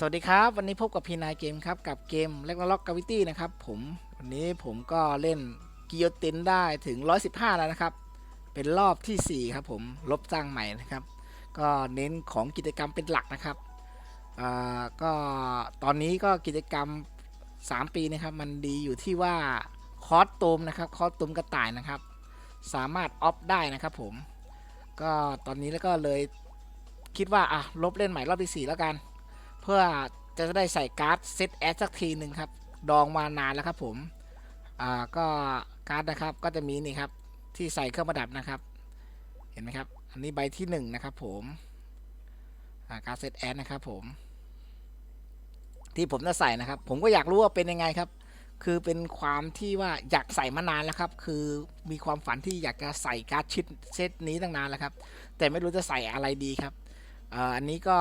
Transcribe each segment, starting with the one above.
สวัสดีครับ วันนี้พบกับพีนายเกมครับ กับเกมเล็กล็อกกาวิตี้นะครับผมวันนี้ผมก็เล่นกิโยตินได้ถึง 115 แล้วนะครับ เป็นรอบทีสี่4 ครับผมลบสร้างใหม่นะครับ ก็เน้นของกิจกรรมเป็นหลักนะครับอ่าก็ตอนนี้ก็กิจกรรม 3 ปีนะครับ มันดีอยู่ที่ว่าคอสตูมนะครับคอสตูมกระต่ายนะครับ สามารถออฟได้นะครับผมก็ตอนนี้แล้วก็เลยคิดว่าอะลบเล่นใหม่รอบที่ 4 แล้วกัน พื่อจะได้ใส่การ์ดเซตแอดสักทีหนึ่งครับ ดองมานานแล้วครับผม อ่า ก็การ์ดนะครับ ก็จะมีนี่ครับ ที่ใส่เครื่องประดับนะครับ เห็นไหมครับ อันนี้ใบที่หนึ่งนะครับผม อ่า การ์ดเซตแอดนะครับผม ที่ผมจะใส่นะครับ ผมก็อยากรู้ว่าเป็นยังไงครับ คือเป็นความที่ว่าอยากใส่มานานแล้วครับ คือมีความฝันที่อยากจะใส่การ์ดชิดเซตนี้ตั้งนานแล้วครับ แต่ไม่รู้จะใส่อะไรดีครับ อ่ออันนี้ก็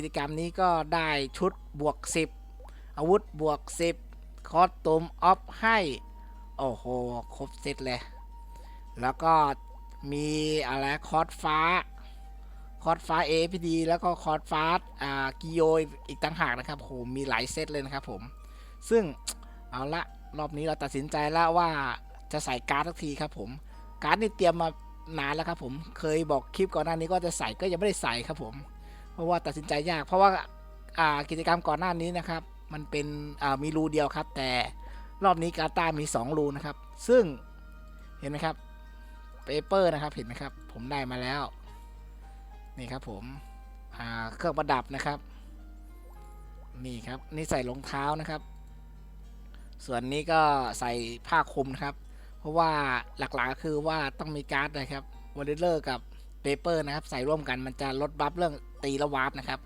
กิจกรรมนี้ก็ได้ชุดบวก 10 อาวุธบวก 10 คอสตูมออฟให้ โอ้โห ครบเซตเลย แล้วก็มีอะไรคอสฟ้า คอสฟ้า APD แล้วก็คอสฟ้าอ่ากิโยอีกต่างหากนะครับโหมีหลายเซตเลยนะครับผม ซึ่งเอาละรอบนี้เราตัดสินใจแล้วว่าจะใส่การ์ดสักทีครับผม การ์ดนี่เตรียมมานานแล้วครับผม เคยบอกคลิปก่อนหน้านี้ก็จะใส่ก็ยังไม่ได้ใส่ครับผม ราะว่าตัดสินใจยาก เพราะว่าอ่ากิจกรรมก่อนหน้านี้นะครับ มันเป็นอ่ามีรูเดียวครับ แต่รอบนี้กาตามี 2 รูนะครับ ซึ่งเห็นไหมครับเปเปอร์นะครับเห็นไหมครับ ผมได้มาแล้ว นี่ครับผมอ่าเครื่องประดับนะครับ นี่ครับนี่ใส่รองเท้านะครับ ส่วนนี้ก็ใส่ผ้าคลุมนะครับ เพราะว่าหลักๆก็คือว่าต้องมีการ์ดนะครับวอลเลอร์กับเปเปอร์นะครับ ใส่ร่วมกันมันจะลดบัฟเรื่อง ตีและวาร์ปนะครับ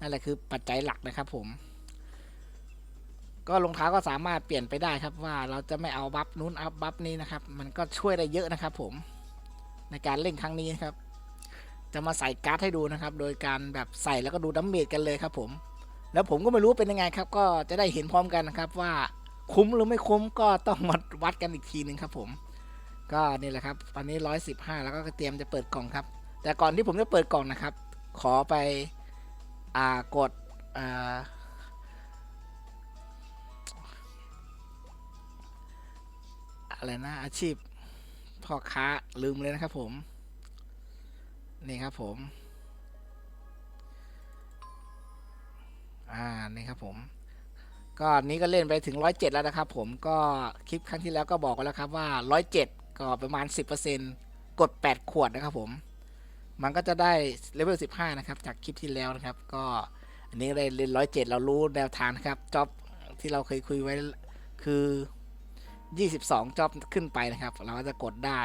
นั่นแหละคือปัจจัยหลักนะครับผม ก็รองเท้าก็สามารถเปลี่ยนไปได้ครับว่าเราจะไม่เอาบัฟนู้นเอาบัฟนี้นะครับ มันก็ช่วยได้เยอะนะครับ ผม ในการเล่นครั้งนี้นครับ จะมาใส่การ์ดให้ดูนะครับ โดยการแบบใส่แล้วก็ดูดัมเมจกันเลยครับ ผม แล้วผมก็ไม่รู้เป็นยังไงครับ ก็จะได้เห็นพร้อมกันนะครับ ว่าคุ้มหรือไม่คุ้มก็ต้องมาวัดกันอีกทีหนึ่งครับ ผม ก็นี่แหละครับตอนนี้ 115 แล้วก็เตรียมจะเปิดกล่องครับ แต่ก่อนที่ผมจะเปิดกล่องนะครับ ขอไปอ่ากดอ่าอะไรนะอาชีพพ่อค้าลืมเลยนะครับผม นี่ครับผม อ่า นี่ครับผม ก็นนี้ก็เล่นไปถึง 107 แล้วนะครับผมก็คลิปครั้งที่แล้วก็บอกไว้แล้วครับว่า 107 ก็ประมาณ 10%กด 8 ขวดนะครับผม มันก็จะได้เลเวล15 นะครับ จากคลิปที่แล้วนะครับ ก็อันนี้ได้เล่น107เรารู้แนวทางนะครับจ็อบที่เราเคยคุยไว้คือ 22จ็อบขึ้นไปนะครับ เราก็จะกดได้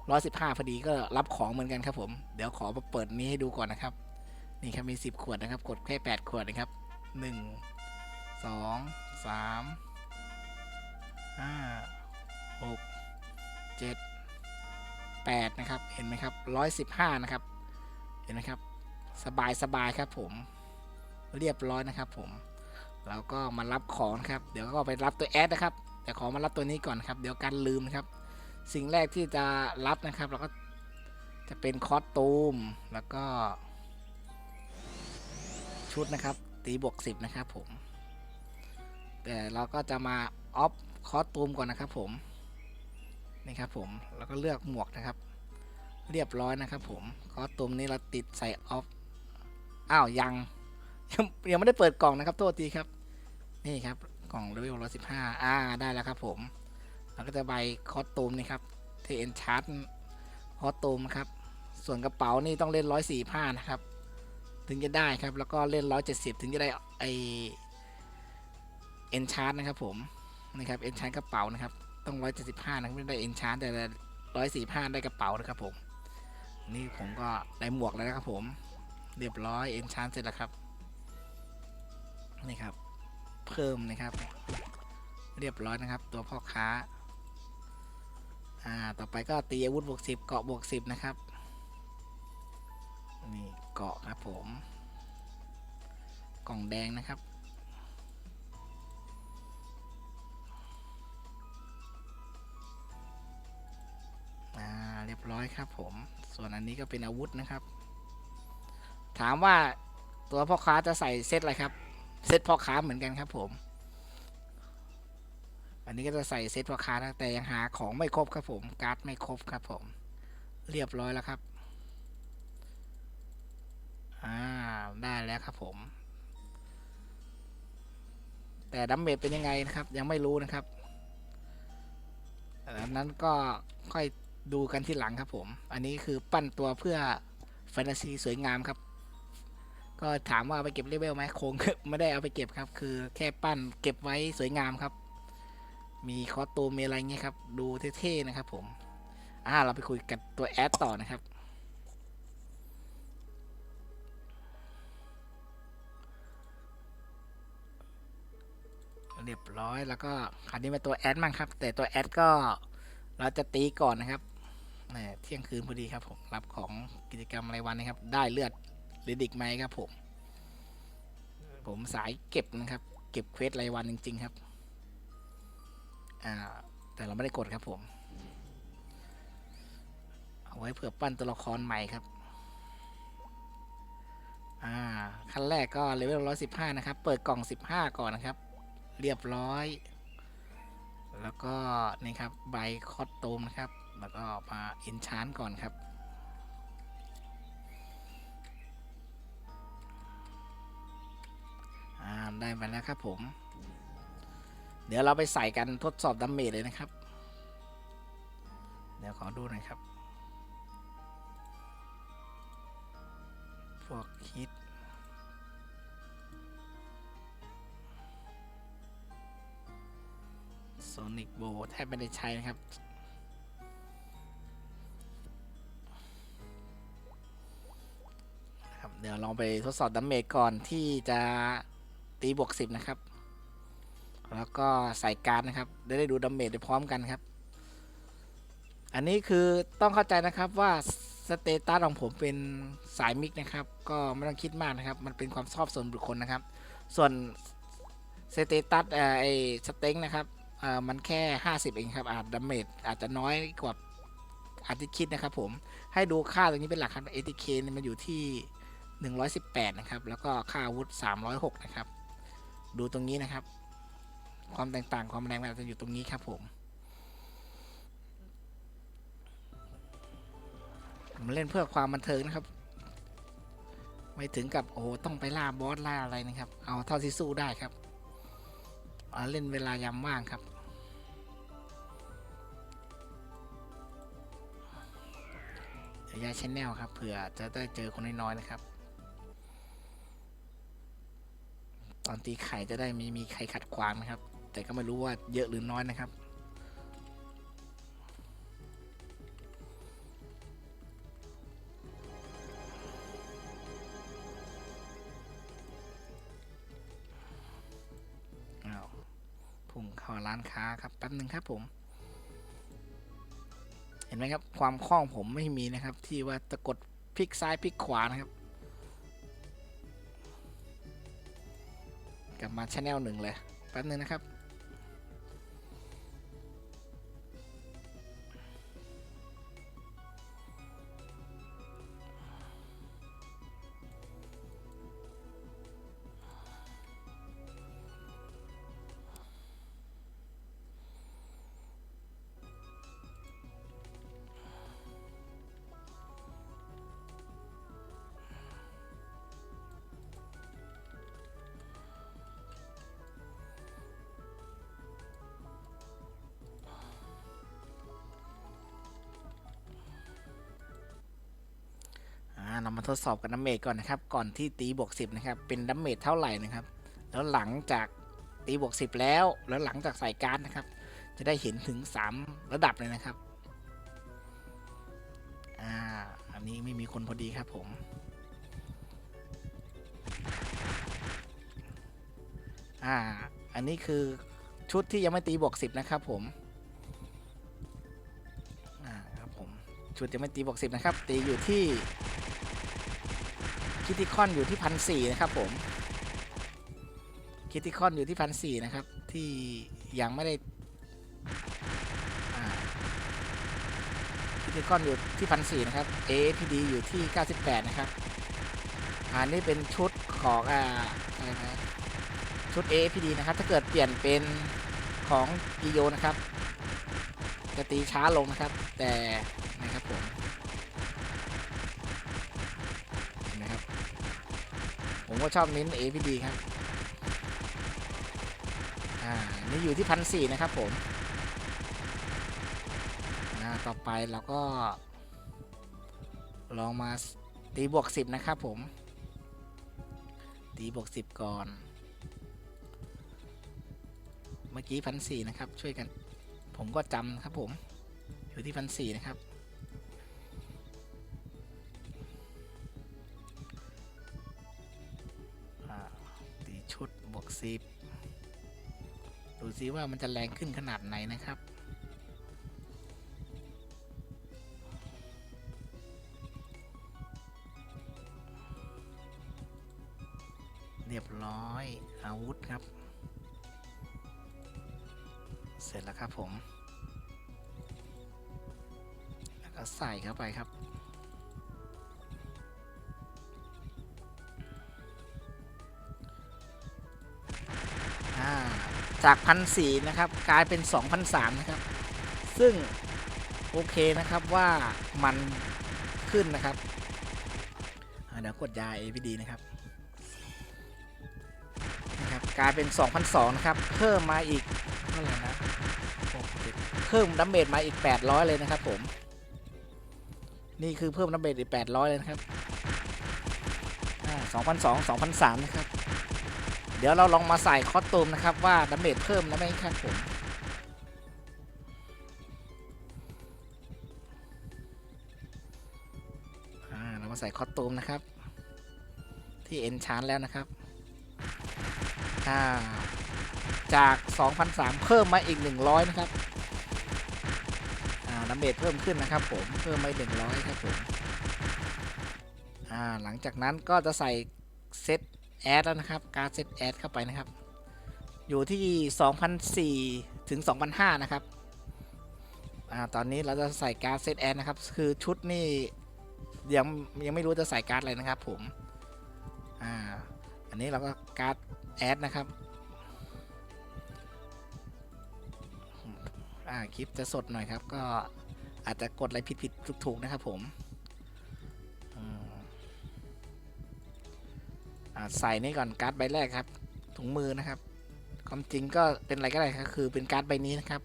115พอดีก็รับของเหมือนกันครับผม เดี๋ยวขอมาเปิดนี้ให้ดูก่อนนะครับ นี่ครับมี10ขวดนะครับ กดแค่8ขวดนะครับ1สองสามห้าหกเจ็ด แปดนะครับ เห็นไหมครับร้อยสิบห้านะครับ เห็นไหมครับ สบายสบายครับผม เรียบร้อยนะครับผม เราก็มารับของครับ เดี๋ยวก็ไปรับตัวแอดนะครับ แต่ขอมารับตัวนี้ก่อนครับ เดี๋ยวกันลืมครับ สิ่งแรกที่จะรับนะครับ เราก็จะเป็นคอสตูม แล้วก็ ชุดนะครับ ตีบวกสิบนะครับผม แต่เราก็จะมาออฟคอสตูมก่อนนะครับผม นี่ครับผมแล้วก็เลือกหมวกนะครับ เรียบร้อยนะครับผมคอตูมนี้เราติดใส่ออฟอ้าวยังยังยังไม่ได้เปิดกล่องนะครับโทษทีครับ นี่ครับกล่องเลเวลร้อยสิบห้าอ่าได้แล้วครับผมแล้วก็จะใบคอตูมนี่ครับเทนชาร์ตคอตูมครับ ส่วนกระเป๋านี่ต้องเล่นร้อยสี่ผ้านะครับ ถึงจะได้ครับ แล้วก็เล่นร้อยเจ็ดสิบถึงจะได้ไอเอ็นชาร์ตนะครับผมนี่ครับเอ็นชาร์ตกระเป๋านะครับ ต้องร้อยเจ็ดสิบห้านะไม่ได้เอ็นชาร์แต่ร้อยสี่ห้าได้กระเป๋านะครับผม นี่ผมก็ได้หมวกแล้วนะครับผม เรียบร้อยเอ็นชาร์เสร็จแล้วครับ นี่ครับ เพิ่มนะครับ เรียบร้อยนะครับ ตัวพ่อค้า อ่า ต่อไปก็ตีอาวุธบวกสิบเกาะบวกสิบนะครับ นี่เกาะครับผม กล่องแดงนะครับ อยครับผม ส่วนอันนี้ก็เป็นอาวุธนะครับ ถามว่าตัวพ่อค้าจะใส่เซตอะไรครับ เซตพ่อค้าเหมือนกันครับผม อันนี้ก็จะใส่เซตพ่อค้านะแต่ยังหาของไม่ครบครับผม การ์ดไม่ครบครับผม เรียบร้อยแล้วครับ อ่า ได้แล้วครับผม แต่ดัมเมจเป็นยังไงนะครับ ยังไม่รู้นะครับอันนั้นก็ค่อย ดูกันที่หลังครับผม อันนี้คือปั้นตัวเพื่อแฟนตาซีสวยงามครับ ก็ถามว่าเอาไปเก็บเลเวลไหมคงไม่ได้เอาไปเก็บครับ คือแค่ปั้นเก็บไว้สวยงามครับ มีคอสตูมมีอะไรเงี้ยครับ ดูเท่ๆนะครับผม อ่าเราไปคุยกับตัวแอดต่อนะครับเรียบร้อยแล้วก็คราวนี้เป็นตัวแอดมั่งครับ แต่ตัวแอดก็เราจะตีก่อนนะครับ เที่ยงคืนพอดีครับผมรับของกิจกรรมรายวันนะครับ ได้เลือดหรือดิกไหมครับผม ผมสายเก็บนะครับ เก็บเควสรายวันจริง ๆ ครับ อ่า แต่เราไม่ได้กดครับผม เอาไว้เผื่อปั้นตัวละครใหม่ครับอ่าขั้นแรกก็เลเวลร้อยสิบห้านะครับ เปิดกล่องสิบห้าก่อนนะครับ เรียบร้อย แล้วก็นี่ครับใบคอตตูมนะครับ แล้วก็มาอินชานก่อนครับอ่าได้มาแล้วครับผม เดี๋ยวเราไปใส่กันทดสอบดัมเมจเลยนะครับ เดี๋ยวขอดูหน่อยครับ พวกฮิตโซนิกโบแทบไม่ได้ใช้นะครับ เดี๋ยวลองไปทดสอบดัมเมจก่อนที่จะตีบวกสิบนะครับ แล้วก็ใส่การดนะครับ ได้ได้ดูดัมเมจไปพร้อมกันครับ อันนี้คือต้องเข้าใจนะครับว่าสเตตัสของผมเป็นสายมิกนะครับ ก็ไม่ต้องคิดมากนะครับ มันเป็นความชอบส่วนบุคคลนะครับ ส่วนสเตตัสเอ่อไอสเต็งนะครับมันแค่ 50 เองครับอาจดาเมจอาจจะน้อยกว่าอาจจะคิดนะครับผมให้ดูค่าตรงนี้เป็นหลักครับ ATK เนี่ยมันอยู่ที่ 118 นะครับ แล้วก็ค่าอาวุธ 306 นะครับ ดูตรงนี้นะครับ ความแตกต่างความแรงมันจะอยู่ตรงนี้ครับผมผมเล่นเพื่อความบันเทิงนะครับ ไม่ถึงกับโอ้ต้องไปล่าบอสล่าอะไรนะครับ เอาเท่าที่สู้ได้ครับเอาเล่นเวลายามว่างครับเดี๋ยวย้ายชแนลครับเผื่อจะได้เจอคนน้อยๆนะครับ ตอนตีไข่จะได้มีมีใครขัดขวางนะครับ แต่ก็ไม่รู้ว่าเยอะหรือน้อยนะครับ อ้าวพุ่งเข้าร้านค้าครับแป๊บหนึ่งครับผม เห็นไหมครับ ความคล่องผมไม่มีนะครับ ที่ว่าจะกดพลิกซ้ายพลิกขวานะครับ กลับมาชแนลหนึ่งเลยแป๊บหนึ่งนะครับ มาทดสอบกันดัมเมจก่อนนะครับ ก่อนที่ตีบวกสิบนะครับ เป็นดัมเมจเท่าไหร่นะครับ แล้วหลังจากตีบวกสิบแล้ว แล้วหลังจากใส่การ์ดนะครับ จะได้เห็นถึง 3 ระดับเลยนะครับ อ่า อันนี้ไม่มีคนพอดีครับผมอ่า อันนี้คือชุดที่ยังไม่ตีบวกสิบนะครับผม อ่า ครับผม ชุดยังไม่ตีบวกสิบนะครับ ตีอยู่ที่ คิติคอนอยู่ที่พันสี่นะครับผมคิติคอนอยู่ที่พันสี่นะครับ ที่ยังไม่ได้คิติคอนอยู่ที่พันสี่นะครับ APD อยู่ที่ 98 นะครับอันนี้เป็นชุดของอ่าอะไรนะชุด APD นะครับ ถ้าเกิดเปลี่ยนเป็นของกิโยนะครับ จะตีช้าลงนะครับ แต่นะครับผมเห็นไหมครับ ผมก็ชอบเน้น APD ครับ อ่า นี่อยู่ที่พันสี่นะครับผม อ่า ต่อไปเราก็ ลองมาตีบวกสิบนะครับผม ตีบวกสิบก่อน เมื่อกี้พันสี่นะครับ ช่วยกัน ผมก็จำครับผม อยู่ที่พันสี่นะครับ 60 ดูซิว่ามันจะแรงขึ้นขนาดไหนนะครับ เรียบร้อยอาวุธครับ เสร็จแล้วครับผม แล้วก็ใส่เข้าไปครับ จากพันสี่นะครับ กลายเป็นสองพันะครับ ซึ่งโอเคนะครับว่ามันขึ้นนะครับเดี๋ยวกดยา APD นะครับนะครับกลายเป็น 2,002นะครับ เพิ่มมาอีกเท่าไหร่นะเพิ่มดัมเบลมาอีก 800 เลยนะครับผม นี่คือเพิ่มดัมเบลอีก 800 เลยนะครับ2,002 2,003นะครับ เดี๋ยวเราลองมาใส่คอสตูมนะครับว่าดัมเบลเพิ่มแล้วไหมครับผมเรามาใส่คอสตูมนะครับ ที่เอนชานแล้วนะครับาจาก 2,003 เพิ่มมาอีก 100 นะครับอ่าดัมเบลเพิ่มขึ้นนะครับผม เพิ่มมาอีก100 ครับผมหลังจากนั้นก็จะใส่ แอดแล้วนะครับ การเซตแอดเข้าไปนะครับ อยู่ที่2,004ถึง2,005 นะครับอ่าตอนนี้เราจะใส่การเซตแอดนะครับ คือชุดนี่ยังยังไม่รู้จะใส่การ์ดอะไรนะครับผม อ่า อันนี้เราก็การ์ดแอดนะครับ อ่า คลิปจะสดหน่อยครับ ก็อาจจะกดอะไรผิดผิดถูกถูกๆนะครับผม ใส่นี่ก่อนการ์ดใบแรกครับ ถุงมือนะครับ ความจริงก็เป็นอะไรก็ได้ครับคือเป็นการ์ดใบนี้นะครับ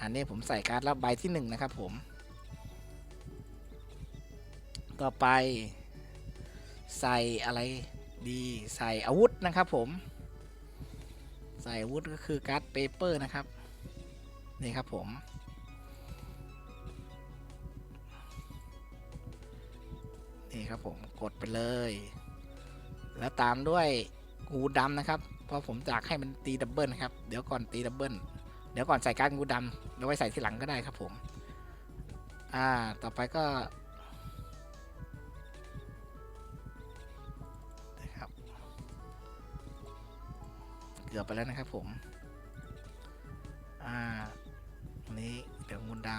อันนี้ผมใส่การ์ดแล้วใบที่หนึ่งนะครับ ผม ต่อไป ใส่อะไรดีใส่อาวุธนะครับ ผม ใส่อาวุธก็คือการ์ดเปเปอร์นะครับนี่ครับผมนี่ครับผมกดไปเลย แล้วตามด้วยงูดำนะครับ เพราะผมอยากให้มันตีดับเบิลนะครับ เดี๋ยวก่อนตีดับเบิลเดี๋ยวก่อนใส่การงูดำแล้วไว้ใส่ทีหลังก็ได้ครับผม อ่า ต่อไปก็นะครับ เกือบไปแล้วนะครับผม อ่านี้เดี๋ยวงูด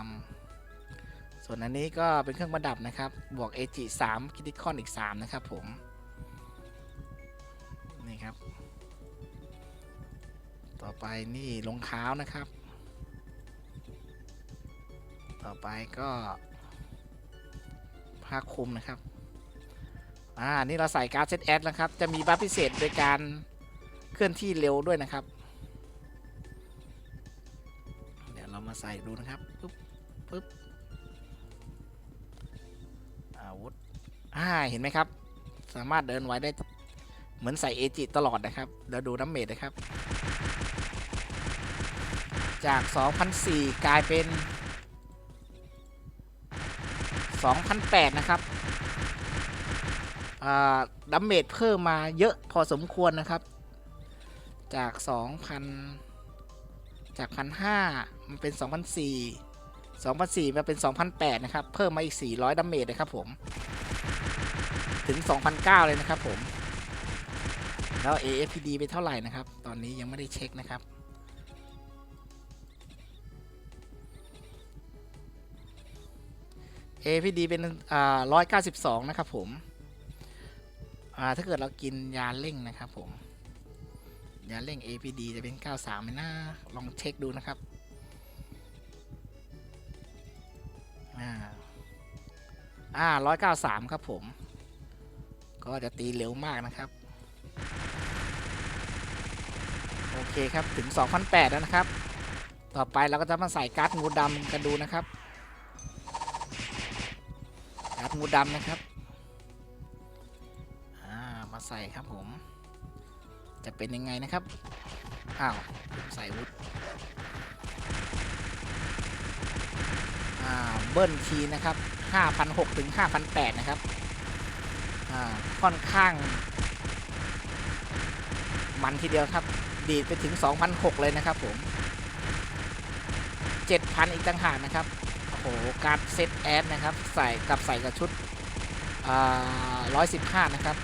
ำส่วนอันนี้ก็เป็นเครื่องประดับนะครับ บวก AG 3คิติคอนอีก 3 นะครับผม นี่ครับ ต่อไปนี่รองเท้านะครับ ต่อไปก็ผ้าคลุมนะครับ อ่า นี่เราใส่การ์ดเซตแอดนะครับ จะมีบัฟพิเศษโดยการเคลื่อนที่เร็วด้วยนะครับ เดี๋ยวเรามาใส่ดูนะครับ ปึ๊บ ปึ๊บ อาวุธ อ่า เห็นไหมครับ สามารถเดินไว้ได้ เหมือนใส่เอจิตลอดนะครับเดี๋ยวดูน้ำเมจนะครับ จาก 2,004 กลายเป็น 2,008 นะครับดัมเมจเพิ่มมาเยอะพอสมควรนะครับ จาก 2,000 จาก 1,500 มันเป็น2,004 2,004มาเป็น2,008นะครับ เพิ่มมาอีก 400ดัมเมจนะครับผม ถึง2,009เลยนะครับผม แล้ว AFPD ไปเท่าไหร่นะครับ ตอนนี้ยังไม่ได้เช็คนะครับ AFPD เป็นอ่า192นะครับผม อ่า ถ้าเกิดเรากินยาเร่งนะครับผม ยาเร่ง APD จะเป็น 93ไหมนะลองเช็คดูนะครับ อ่า อ่า193 ครับผม ก็จะตีเร็วมากนะครับ โอเคครับถึง 2,008 แล้วนะครับ ต่อไปเราก็จะมาใส่การ์ดงูดำกันดูนะครับ การ์ดงูดำนะครับามาใส่ครับผม จะเป็นยังไงนะครับ อ้าว ใส่วุฒอ่า เบิ้ลทีนะครับ5,600ถึง5,800นะครับ อ่า ค่อนข้าง มันทีเดียวครับ ดีดไปถึง2,600เลยนะครับผม 7,000 อีกต่างหากนะครับ โอ้โห การเซตแอดนะครับ ใส่กับใส่กับชุดร้อ่า115นะครับ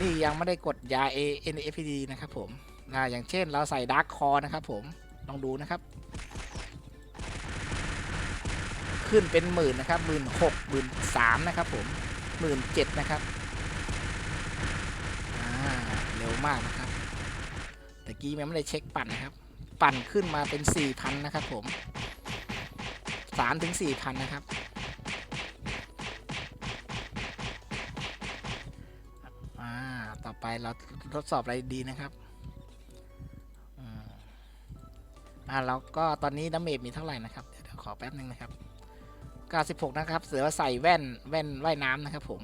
นี่ยังไม่ได้กดยา A N F P D นะครับผมอ่าอย่างเช่นเราใส่ดาร์คคอนะครับผม ลองดูนะครับ ขึ้นเป็นหมื่นนะครับหมื่นหกหมื่นสามนะครับผมหมื่นเจ็ดนะครับ อ่า เร็ว มากนะครับแต่กี้ยังไม่ได้เช็คปั่นนะครับ ปั่นขึ้นมาเป็นสี่พันนะครับผมสามถึงสี่พันนะครับ อ่า ต่อไปเราทดสอบอะไรดีนะครับอ่าแล้วก็ตอนนี้ดาเมจมีเท่าไหร่นะครับ เดี๋ยวเดี๋ยวขอแป๊บนึงนะครับ 96 นะครับ เสือใส่แว่นแว่นว่ายน้ำนะครับผม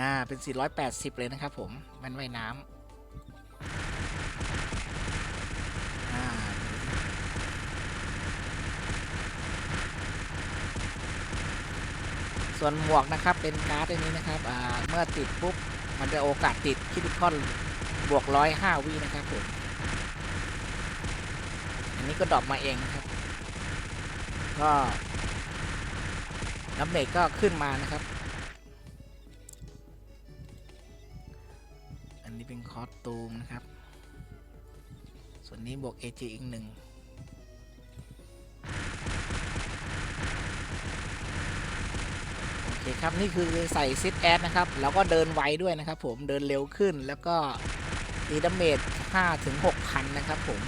อ่า เป็น 480 เลยนะครับผมแว่นว่ายน้ำอ่าส่วนหมวกนะครับ เป็นการ์ดอันนี้นะครับ อ่า เมื่อติดปุ๊บ มันจะโอกาสติดคิดคอนบวกร้อยห้าวินะครับผม อันนี้ก็ดรอปมาเองนะครับ ก็น้ำเมจก็ขึ้นมานะครับ เป็นคอสตูมนะครับ ส่วนนี้บวก AG อีกหนึ่งโอเคครับนี่คือใส่ซิดแอดนะครับ แล้วก็เดินไวด้วยนะครับผมเดินเร็วขึ้นแล้วก็ตีดาเมจ5ถึง6พันนะครับผม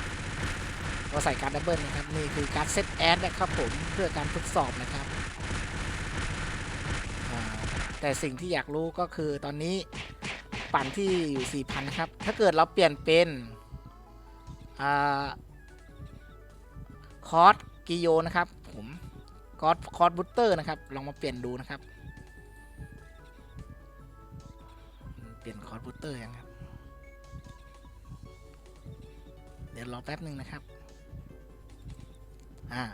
ก็ใส่การดับเบิลนะครับ นี่คือการเซตแอดนะครับผมเพื่อการทดสอบนะครับ แต่สิ่งที่อยากรู้ก็คือตอนนี้ ปั่นที่อยู่ 4,000 นะครับ ถ้าเกิดเราเปลี่ยนเป็นอคอร์สกิโยนะครับ ผมคอร์สคอร์สบูตเตอร์นะครับ ลองมาเปลี่ยนดูนะครับ เปลี่ยนคอร์สบูตเตอร์ยังครับ เดี๋ยวรอแป๊บหนึ่งนะครับ อ่า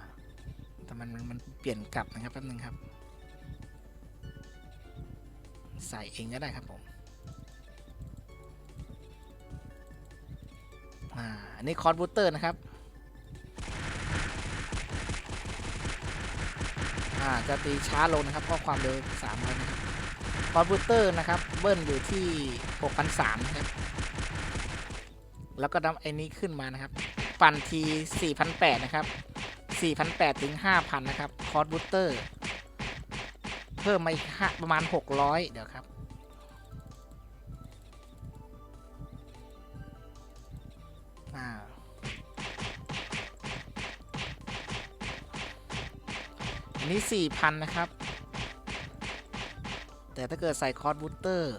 แต่มันมันมันเปลี่ยนกลับนะครับแป๊บหนึ่งครับ ใส่เองก็ได้ครับผม อ่าอันนี้คอร์บูเตอร์นะครับอ่าจะตีช้าลงนะครับเพราะความเร็ว300นะครับคอมพิวเตอร์นะครับเบิ้ลอยู่ที่6,300นะครับแล้วก็นำไอ้นี้ขึ้นมานะครับ ปั่นที4,800นแปดนะครับ4,800ถึง5,000นนะครับคอร์บูเตอร์เพิ่มมาอีกประมาณ600เดี๋ยวครับ อ่าอันนี้ 4,000 นะครับ แต่ถ้าเกิดใส่คอร์สบูตเตอร์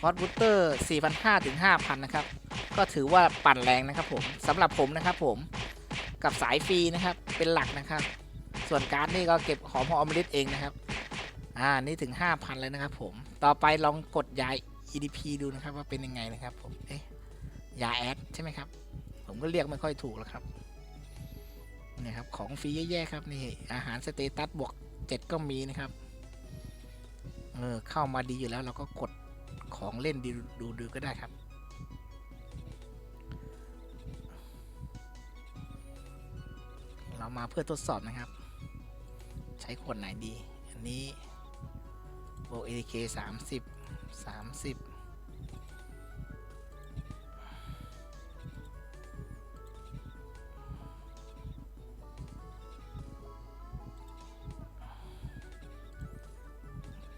คอร์สบูตเตอร์ 4,500 ถึง 5,000 นะครับ ก็ถือว่าปั่นแรงนะครับผมสำหรับผมนะครับผมกับสายฟรีนะครับ เป็นหลักนะครับ ส่วนการ์ดนี่ก็เก็บหอมหอมลิตเองนะครับ อ่า นี่ถึง 5,000 เลยนะครับผม ต่อไปลองกดยา EDP ดูนะครับว่าเป็นยังไงนะครับผม เอ๊ะ ยาแอดใช่ไหมครับ ผมก็เรียกไม่ค่อยถูกแล้วครับนี่ครับ ของฟรีแย่ๆครับนี่ อาหารสเตตัสบวก7ก็มีนะครับ เออ เข้ามาดีอยู่แล้วเราก็กดของเล่นดูดูดูก็ได้ครับ เรามาเพื่อทดสอบนะครับ ใช้ขวดไหนดี อันนี้ บวก ADK สามสิบสามสิบ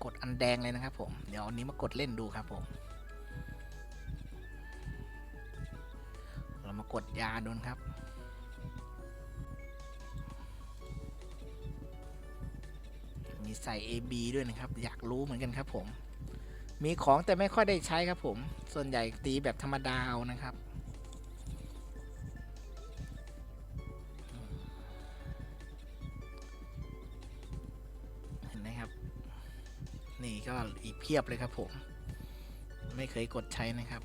กดอันแดงเลยนะครับผม เดี๋ยวอันนี้มากดเล่นดูครับผม เรามากดยาโดนครับ ใส่ AB ด้วยนะครับ อยากรู้เหมือนกันครับผม มีของแต่ไม่ค่อยได้ใช้ครับผม ส่วนใหญ่ตีแบบธรรมดาเอานะครับ เห็นไหมครับ นี่ก็อีกเพียบเลยครับผม ไม่เคยกดใช้นะครับ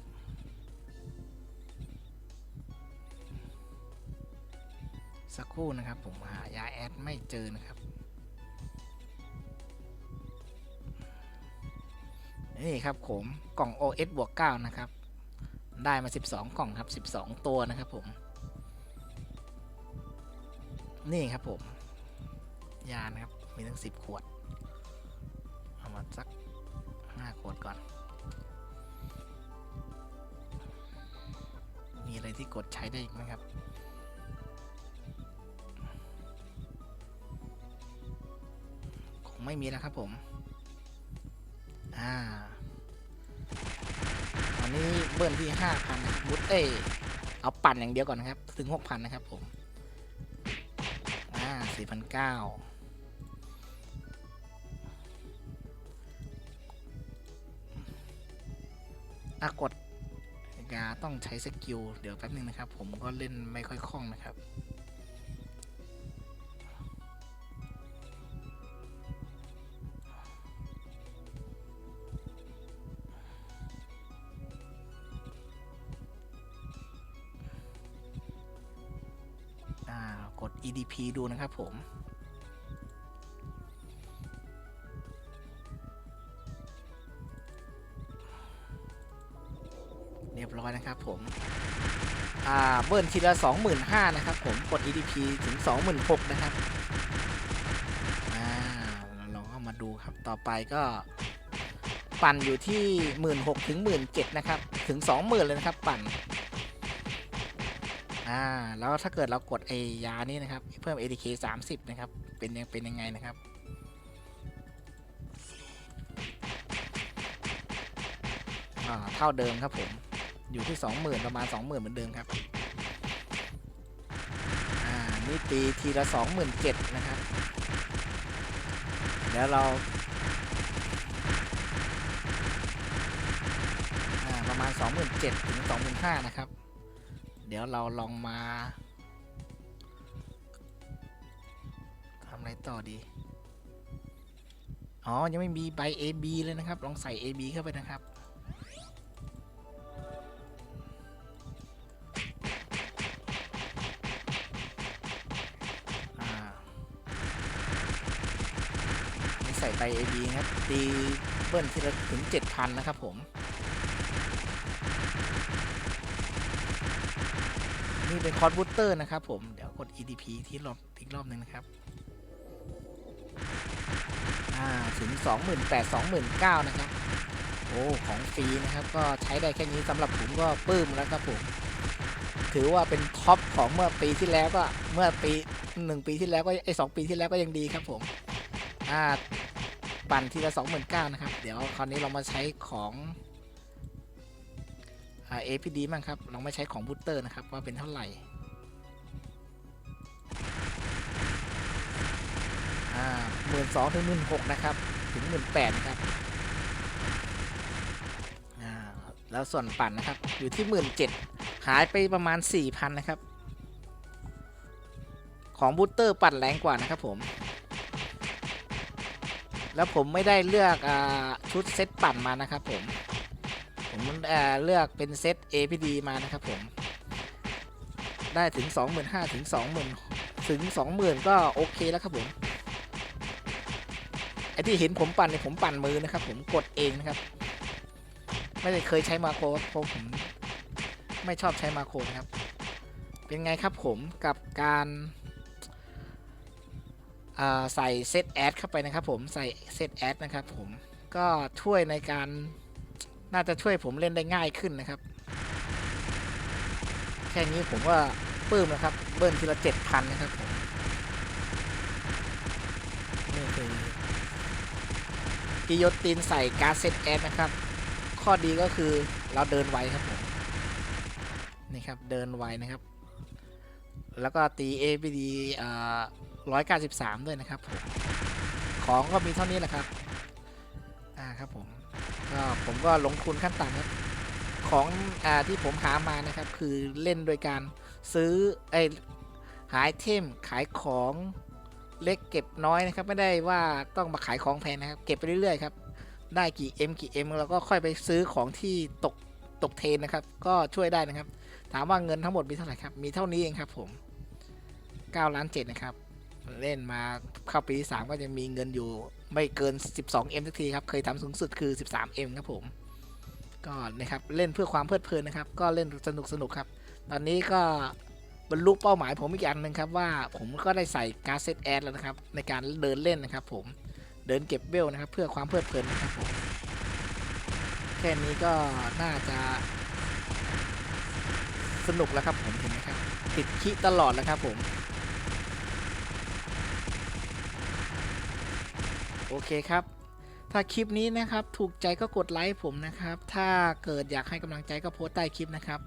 สักครู่นะครับผมหายาแอดไม่เจอนะครับ นี่ครับผมกล่อง OS บวก9นะครับ ได้มา 12 กล่องครับ 12 ตัวนะครับผม นี่ครับผม ยานะครับ มีทั้ง 10 ขวด เอามาสัก 5 ขวดก่อน มีอะไรที่กดใช้ได้อีกไหมครับคงไม่มีแล้วครับผม อ่าวันนี้เบิ้ลที่5,000นบมุดเอ้เอาปั่นอย่างเดียวก่อนนะครับ ถึง6,000นะครับผมอ่า4,900อะกดยาต้องใช้สกิล เดี๋ยวแป๊บนึงนะครับ ผมก็เล่นไม่ค่อยคล่องนะครับ EDP ดูนะครับผม เรียบร้อยนะครับผม อ่า เบิร์นทีละ 25,000นะครับผม กด EDP ถึง 26,000นะครับ อ่าเราลองเข้ามาดูครับ ต่อไปก็ปั่นอยู่ที่ 16,000ถึง 17,000นะครับ ถึง 20,000 เลยนะครับ ปั่น อ่าแล้วถ้าเกิดเรากดไอยานี้นะครับ เพิ่ม ADK 30 นะครับ เป็นยังเป็นยังไงนะครับอ่าเท่าเดิมครับผมอยู่ที่ 20,000 ประมาณ 20,000 เหมือนเดิมครับอ่านี่ตีทีละ 27,000 นะครับ แล้วเราอ่าประมาณ 27,000 ถึง 25,000 นะครับ เดี๋ยวเราลองมาทำอะไรต่อดี อ๋อ ยังไม่มีใบ AB เลยนะครับ ลองใส่ AB เข้าไปนะครับ อ่าใส่ใบ AB ครับ ตีเบิ้ลทีละถึง 7,000 นะครับผม นี่เป็นคอร์สบูสเตอร์นะครับผม เดี๋ยวกด EDP ที่รอบอีกรอบหนึ่งนะครับ อ่าถึง 28,000 29,000 นะครับ โอ้ ของฟรีนะครับ ก็ใช้ได้แค่นี้สำหรับผมก็ปลื้มแล้วครับผม ถือว่าเป็นท็อปของเมื่อปีที่แล้วก็เมื่อปีหนึ่งปีที่แล้วก็ไอ้สองปีที่แล้วก็ยังดีครับผม อ่า ปั่นทีละ29,000 นะครับ เดี๋ยวคราวนี้เรามาใช้ของ APD บ้างครับ ลองมาใช้ของบูสเตอร์นะครับ ว่าเป็นเท่าไหร่หมื่นสองถึงหมื่นหกนะครับ ถึงหมื่นแปดนะครับ แล้วส่วนปั่นนะครับ อยู่ที่หมื่นเจ็ดหายไปประมาณสี่พันนะครับ ของบูสเตอร์ปั่นแรงกว่านะครับผม แล้วผมไม่ได้เลือกอชุดเซตปั่นมานะครับผม ผมเอ่อเลือกเป็นเซต APD มานะครับผม ได้ถึง 25,000ถึง 20,000 ถึง 20,000 ก็โอเคแล้วครับผม ไอที่เห็นผมปั่นเนี่ยผมปั่นมือนะครับ ผมกดเองนะครับ ไม่ได้เคยใช้มาโครเพราะผมไม่ชอบใช้มาโครนะครับ เป็นไงครับผมกับการใส่เซตแอดเข้าไปนะครับผมใส่เซตแอดนะครับผมก็ช่วยในการ น่าจะช่วยผมเล่นได้ง่ายขึ้นนะครับ แค่นี้ผมว่าปลื้มนะครับ เบิ้ลทีละเจ็ดพันนะครับผมนี่คือกิโยตินใส่การดเซตแอดนะครับ ข้อดีก็คือเราเดินไวครับผม นี่ครับ เดินไวนะครับ แล้วก็ตี APD อ่า193ด้วยนะครับผมของก็มีเท่านี้แหละครับ อ่าครับผม ก็ผมก็ลงทุนขั้นต่ำครับ ของอที่ผมหามานะครับ คือเล่นโดยการซื้อไอหาไอเทมขายของเล็กเก็บน้อยนะครับ ไม่ได้ว่าต้องมาขายของแพงนะครับ เก็บไปเรื่อยๆครับ ได้กี่ M กี่ M เราก็ค่อยไปซื้อของที่ตกตกเทนนะครับ ก็ช่วยได้นะครับ ถามว่าเงินทั้งหมดมีเท่าไหร่ครับ มีเท่านี้เองครับ ผม9ล้าน7นะครับ เล่นมาเข้าปีที่3ก็จะมีเงินอยู่ ไม่เกิน 12M สักทีครับ เคยทำสูงสุดคือ 13M ครับผม ก็นะครับเล่นเพื่อความเพลิดเพลินนะครับ ก็เล่นสนุกสนุกครับ ตอนนี้ก็บรรลุเป้าหมายผมอีกอย่างหนึ่งครับว่าผมก็ได้ใส่การเซตแอดแล้วนะครับ ในการเดินเล่นนะครับ ผมเดินเก็บเวลนะครับ เพื่อความเพลิดเพลินนะครับผมแค่นี้ก็น่าจะสนุกแล้วครับผมเห็นไหมครับติดคิตลอดแล้วครับผม โอเคครับ ถ้าคลิปนี้นะครับถูกใจก็กดไลค์ผมนะครับ ถ้าเกิดอยากให้กำลังใจก็โพสต์ใต้คลิปนะครับ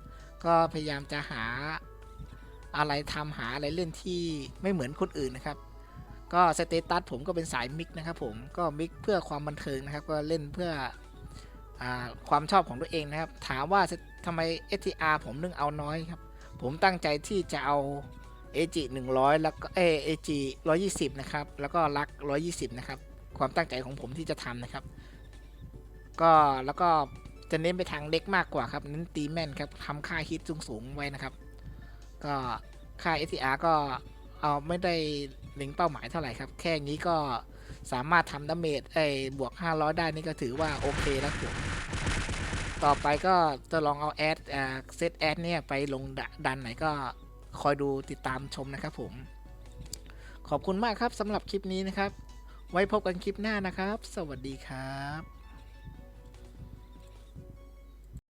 ก็พยายามจะหาอะไรทำหาอะไรเล่นที่ไม่เหมือนคนอื่นนะครับ ก็สเตตัสผมก็เป็นสายมิกนะครับผมก็มิกเพื่อความบันเทิงนะครับ ก็เล่นเพื่ออความชอบของตัวเองนะครับ ถามว่าทำไม STR ผมนึงเอาน้อยครับ ผมตั้งใจที่จะเอา AG 100 แล้วก็เอ AG 120 นะครับ แล้วก็ลัก 120 นะครับ ความตั้งใจของผมที่จะทำนะครับ ก็แล้วก็จะเน้นไปทางเล็กมากกว่าครับเน้นตีแม่นครับทำค่าฮิตสูงๆไว้นะครับ ก็ค่า STR ก็เอาไม่ได้เล็งเป้าหมายเท่าไหร่ครับ แค่นี้ก็สามารถทำดาเมจไอ้บวก 500 ได้นี่ก็ถือว่าโอเคแล้วผมต่อไปก็จะลองเอาแอดเซตแอดเนี่ยไปลงดดันไหนก็คอยดูติดตามชมนะครับผม ขอบคุณมากครับสำหรับคลิปนี้นะครับ ไว้พบกันคลิปหน้านะครับ สวัสดีครับ